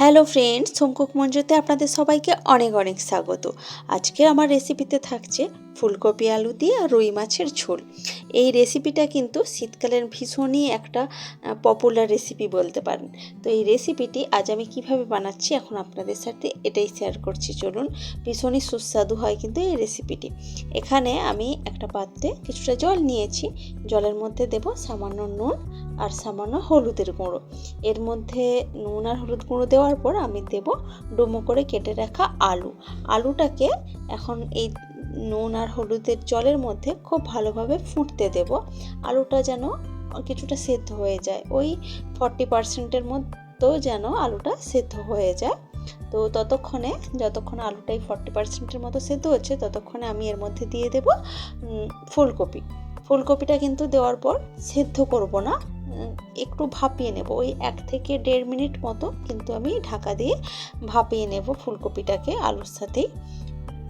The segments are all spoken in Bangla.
হ্যালো ফ্রেন্ডস হোমকুক মঞ্জুতে আপনাদের সবাইকে অনেক অনেক স্বাগত। আজকে আমার রেসিপিতে থাকছে ফুলকপি আলু দিয়ে আর রুই মাছের ঝোল। এই রেসিপিটা কিন্তু শীতকালের ভীষণই একটা পপুলার রেসিপি বলতে পারেন। তো এই রেসিপিটি আজ আমি কীভাবে বানাচ্ছি এখন আপনাদের সাথে এটাই শেয়ার করছি। চলুন, ভীষণই সুস্বাদু হয় কিন্তু এই রেসিপিটি এখানে আমি একটা পাত্রে কিছুটা জল নিয়েছি। জলের মধ্যে দেব সামান্য নুন আর সামান্য হলুদের গুঁড়ো। এর মধ্যে নুন আর হলুদ গুঁড়ো দেওয়ার পর আমি দেব ডুমো করে কেটে রাখা আলু। আলুটাকে এখন এই নুন আর হলুদের জলের মধ্যে খুব ভালোভাবে ফুটতে দেব। আলুটা যেন কিছুটা সেদ্ধ হয়ে যায়। ওই ফর্টি পার্সেন্টের মতো যেন আলুটা সেদ্ধ হয়ে যায়। তো ততক্ষণে, যতক্ষণ আলুটাই ফর্টি পার্সেন্টের মতো সেদ্ধ হচ্ছে, ততক্ষণে আমি এর মধ্যে দিয়ে দেব ফুলকপি। ফুলকপিটা কিন্তু দেওয়ার পর সেদ্ধ করব না একটু ভাপিয়ে নেব। ওই এক থেকে দেড় মিনিট মতো কিন্তু আমি ঢাকা দিয়ে ভাপিয়ে নেব ফুলকপিটাকে আলুর সাথেই।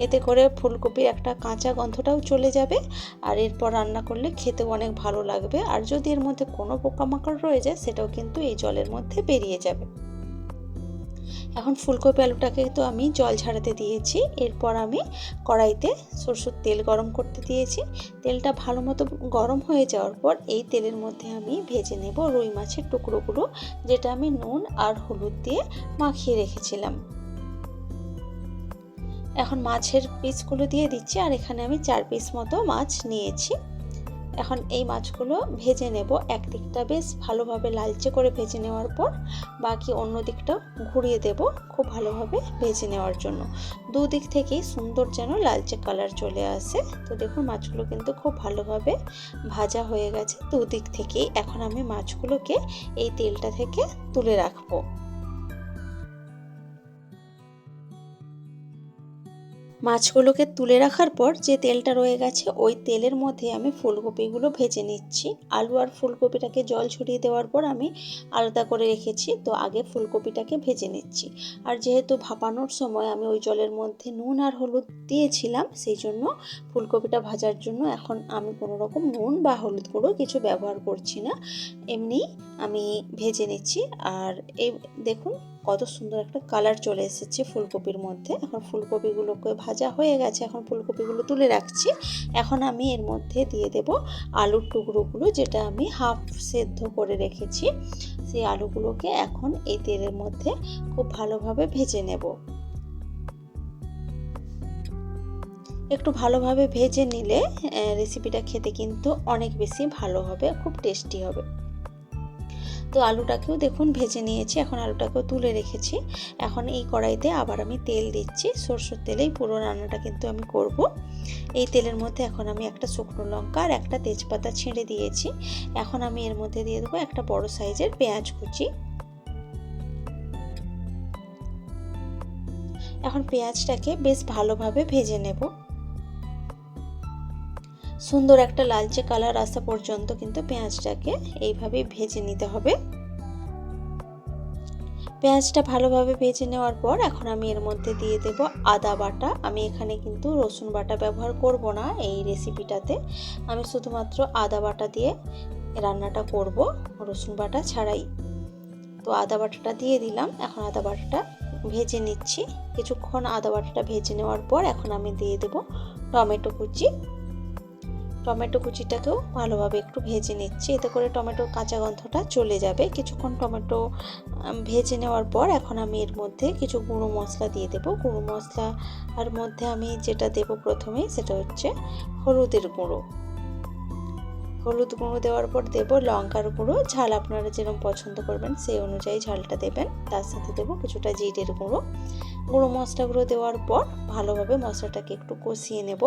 এতে করে ফুলকপির একটা কাঁচা গন্ধটাও চলে যাবে আর এরপর রান্না করলে খেতেও অনেক ভালো লাগবে আর যদি এর মধ্যে কোনো পোকামাকড় রয়ে যায়, সেটাও কিন্তু এই জলের মধ্যে বেরিয়ে যাবে। এখন ফুলকপি আলুটাকে তো আমি জল ঝাড়াতে দিয়েছি। এরপর আমি কড়াইতে সরষের তেল গরম করতে দিয়েছি। তেলটা ভালো মতো গরম হয়ে যাওয়ার পর এই তেলের মধ্যে আমি ভেজে নেব রুই মাছের টুকরোগুলো, যেটা আমি নুন আর হলুদ দিয়ে মাখিয়ে রেখেছিলাম। এখন মাছের পিসগুলো দিয়ে দিচ্ছি, আর এখানে আমি চার পিস মতো মাছ নিয়েছি। এখন এই মাছগুলো ভেজে নেব। এক দিকটা বেশ ভালোভাবে লালচে করে ভেজে নেওয়ার পর বাকি অন্য দিকটা ঘুরিয়ে দেব খুব ভালোভাবে ভেজে নেওয়ার জন্য। দুদিক থেকেই সুন্দর যেন লালচে কালার চলে আসে। তো দেখুন, মাছগুলো কিন্তু খুব ভালোভাবে ভাজা হয়ে গেছে দুদিক থেকেই। এখন আমি মাছগুলোকে এই তেলটা থেকে তুলে রাখব। মাছগুলোকে তুলে রাখার পর যে তেলটা রয়ে গেছে, ওই তেলের মধ্যে আমি ফুলকপিগুলো ভেজে নিচ্ছি। আলু আর ফুলকপিটাকে জল ছড়িয়ে দেওয়ার পর আমি আলাদা করে রেখেছি, তো আগে ফুলকপিটাকে ভেজে নিচ্ছি। আর যেহেতু ভাপানোর সময় আমি ওই জলের মধ্যে নুন আর হলুদ দিয়েছিলাম, সেই জন্য ফুলকপিটা ভাজার জন্য এখন আমি কোনো রকম নুন বা হলুদ গুঁড়ো কিছু ব্যবহার করছি না। এমনি আমি ভেজে নিচ্ছি আর এই দেখুন কত সুন্দর একটা কালার চলে এসেছে ফুলকপির মধ্যে। এখন ফুলকপিগুলোকে ভাজা হয়ে গেছে, এখন ফুলকপিগুলো তুলে রাখছি। এখন আমি এর মধ্যে দিয়ে দেব আলুর টুকরোগুলো যেটা আমি হাফ সেদ্ধ করে রেখেছি। সেই আলুগুলোকে এখন এই তেলের মধ্যে খুব ভালোভাবে ভেজে নেব। একটু ভালোভাবে ভেজে নিলে রেসিপিটা খেতে কিন্তু অনেক বেশি ভালো হবে, খুব টেস্টি হবে। তো আলুটাকেও দেখুন ভেজে নিয়েছি, এখন আলুটাকেও তুলে রেখেছি। এখন এই কড়াইতে আবার আমি তেল দিচ্ছি, সরষের তেলেই পুরো রান্নাটা কিন্তু আমি করব। এই তেলের মধ্যে এখন আমি একটা শুকনো লঙ্কা আর একটা তেজপাতা ছেড়ে দিয়েছি। এখন আমি এর মধ্যে দিয়ে দেবো একটা বড় সাইজের পেঁয়াজ কুচি। এখন পেঁয়াজটাকে বেশ ভালোভাবে ভেজে নেব। সুন্দর একটা লালচে কালার আসা পর্যন্ত কিন্তু পেঁয়াজটাকে এইভাবেই ভেজে নিতে হবে। পেঁয়াজটা ভালোভাবে ভেজে নেওয়ার পর এখন আমি এর মধ্যে দিয়ে দেব আদা বাটা। আমি এখানে কিন্তু রসুন বাটা ব্যবহার করব না এই রেসিপিটাতে। আমি শুধুমাত্র আদা বাটা দিয়ে রান্নাটা করব, রসুন বাটা ছাড়াই। তো আদা বাটাটা দিয়ে দিলাম, এখন আদা বাটাটা ভেজে নিচ্ছি। কিছুক্ষণ আদা বাটাটা ভেজে নেওয়ার পর এখন আমি দিয়ে দেব টমেটো কুচি। টমেটো কুচিটাকেও ভালোভাবে একটু ভেজে নিচ্ছি। এতে করে টমেটোর কাঁচা গন্ধটা চলে যাবে। কিছুক্ষণ টমেটো ভেজে নেওয়ার পর এখন আমি এর মধ্যে কিছু গুঁড়ো মশলা দিয়ে দেব। গুঁড়ো মশলা আর মধ্যে আমি যেটা দেব প্রথমেই সেটা হচ্ছে হলুদের গুঁড়ো। হলুদ গুঁড়ো দেওয়ার পর দেব লঙ্কার গুঁড়ো। ঝাল আপনারা যেরকম পছন্দ করবেন সেই অনুযায়ী ঝালটা দেবেন। তার সাথে দেবো কিছুটা জিরের গুঁড়ো। গুঁড়ো মশলাগুলো দেওয়ার পর ভালোভাবে মশলাটাকে একটু কষিয়ে নেব।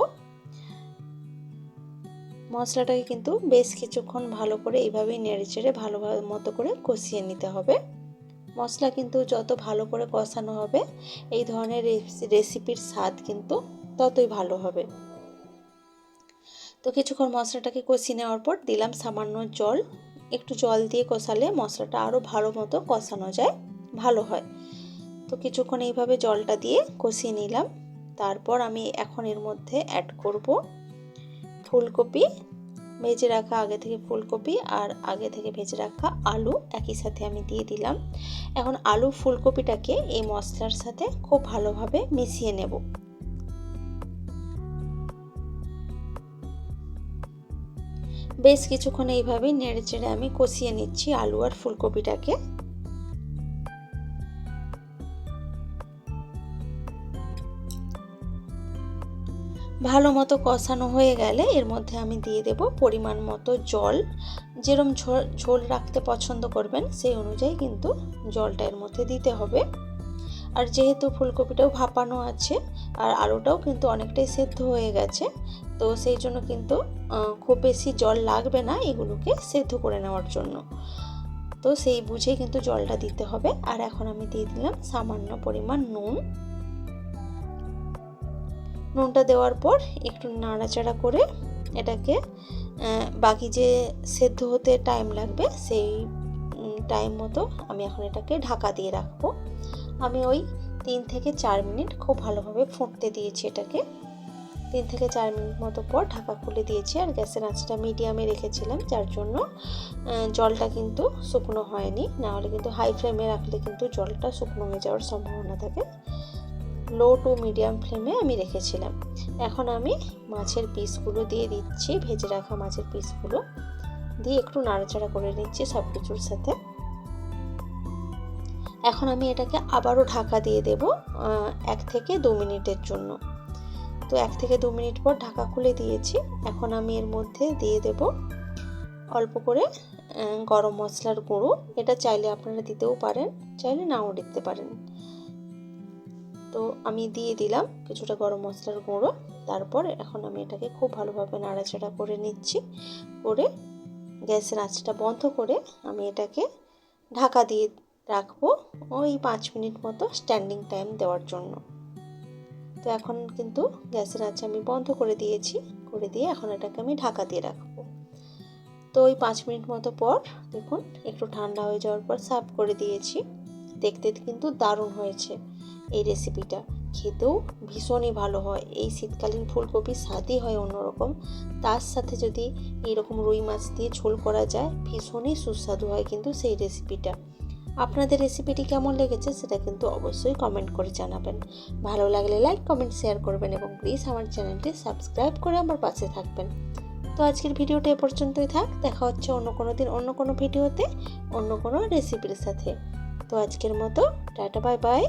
মশলাটাকে কিন্তু বেশ কিছুক্ষণ ভালো করে এইভাবেই নেড়ে চেড়ে ভালো মতো করে কষিয়ে নিতে হবে। মশলা কিন্তু যত ভালো করে কষানো হবে, এই ধরনের রেসিপির স্বাদ কিন্তু ততই ভালো হবে। তো কিছুক্ষণ মশলাটাকে কষিয়ে নেওয়ার পর দিলাম সামান্য জল। একটু জল দিয়ে কষালে মশলাটা আরও ভালো মতো কষানো যায়, ভালো হয়। তো কিছুক্ষণ এইভাবে জলটা দিয়ে কষিয়ে নিলাম। তারপর আমি এখন এর মধ্যে অ্যাড করব ফুলকপি, ভেজে রাখা আগে থেকে ফুলকপি আর আগে থেকে ভেজে রাখা আলু একই সাথে আমি দিয়ে দিলাম। এখন আলু ফুলকপিটাকে এই মশলার সাথে খুব ভালোভাবে মিশিয়ে নেব। বেশ কিছুক্ষণ এইভাবেই নেড়ে চেড়ে আমি কষিয়ে নিচ্ছি আলু আর ফুলকপিটাকে। ভালো মতো কষানো হয়ে গেলে এর মধ্যে আমি দিয়ে দেব পরিমাণ মতো জল। যেরম ঝোল রাখতে পছন্দ করবেন, সেই অনুযায়ী কিন্তু জলটা এর মধ্যে দিতে হবে। আর যেহেতু ফুলকপিটাও ভাপানো আছে, আর আলুটাও কিন্তু অনেকটাই সেদ্ধ হয়ে গেছে, তো সেই জন্য কিন্তু খুব বেশি জল লাগবে না এগুলোকে সেদ্ধ করে নেওয়ার জন্য। তো সেই বুঝে কিন্তু জলটা দিতে হবে। আর এখন আমি দিয়ে দিলাম সামান্য পরিমাণ নুন। নুনটা দেওয়ার পর একটু নাড়াচাড়া করে এটাকে বাকি যে সেদ্ধ হতে টাইম লাগবে, সেই টাইম মতো আমি এখন এটাকে ঢাকা দিয়ে রাখব। আমি ওই তিন থেকে চার মিনিট খুব ভালোভাবে ফুটতে দিয়েছি এটাকে। তিন থেকে চার মিনিট মতো পর ঢাকা খুলে দিয়েছি আর গ্যাসের আঁচটা মিডিয়ামে রেখেছিলাম, যার জন্য জলটা কিন্তু শুকনো হয়নি। নাহলে কিন্তু হাই ফ্লেমে রাখলে কিন্তু জলটা শুকনো হয়ে যাওয়ার সম্ভাবনা থাকে। লো টু মিডিয়াম ফ্লেমে আমি রেখেছিলাম। এখন আমি মাছের পিসগুলো দিয়ে দিচ্ছি, ভেজে রাখা মাছের পিসগুলো। দিয়ে একটু নাড়াচাড়া করে নিচ্ছি সব কিছুর সাথে। এখন আমি এটাকে আবারও ঢাকা দিয়ে দেব এক থেকে দু মিনিটের জন্য। তো এক থেকে দু মিনিট পর ঢাকা খুলে দিয়েছি। এখন আমি এর মধ্যে দিয়ে দেব অল্প করে গরম মশলার গুঁড়ো। এটা চাইলে আপনারা দিতেও পারেন, চাইলে নাও দিতে পারেন। তো আমি দিয়ে দিলাম কিছুটা গরম মশলার গুঁড়ো। তারপর এখন আমি এটাকে খুব ভালোভাবে নাড়াচাড়া করে নিচ্ছি। করে গ্যাসের আঁচটা বন্ধ করে আমি এটাকে ঢাকা দিয়ে রাখব ওই পাঁচ মিনিট মতো স্ট্যান্ডিং টাইম দেওয়ার জন্য। তো এখন কিন্তু গ্যাসের আঁচ আমি বন্ধ করে দিয়েছি। করে দিয়ে এখন এটাকে আমি ঢাকা দিয়ে রাখব। তো ওই পাঁচ মিনিট মতো পর দেখুন একটু ঠান্ডা হয়ে যাওয়ার পর সার্ভ করে দিয়েছি। দেখতে কিন্তু দারুণ হয়েছে। এই রেসিপিটা খেতেও ভীষণই ভালো হয়। এই শীতকালীন ফুলকপি স্বাদই হয় অন্যরকম। তার সাথে যদি এইরকম রুই মাছ দিয়ে ঝোল করা যায়, ভীষণই সুস্বাদু হয় কিন্তু সেই রেসিপিটা আপনাদের রেসিপিটি কেমন লেগেছে সেটা কিন্তু অবশ্যই কমেন্ট করে জানাবেন। ভালো লাগলে লাইক কমেন্ট শেয়ার করবেন এবং প্লিজ আমার চ্যানেলটি সাবস্ক্রাইব করে আমার পাশে থাকবেন। তো আজকের ভিডিওটা এ পর্যন্তই থাক। দেখা হচ্ছে অন্য কোনো দিন অন্য কোনো ভিডিওতে, অন্য কোনো রেসিপির সাথে। তো আজকের মতো, টাটা বাই বাই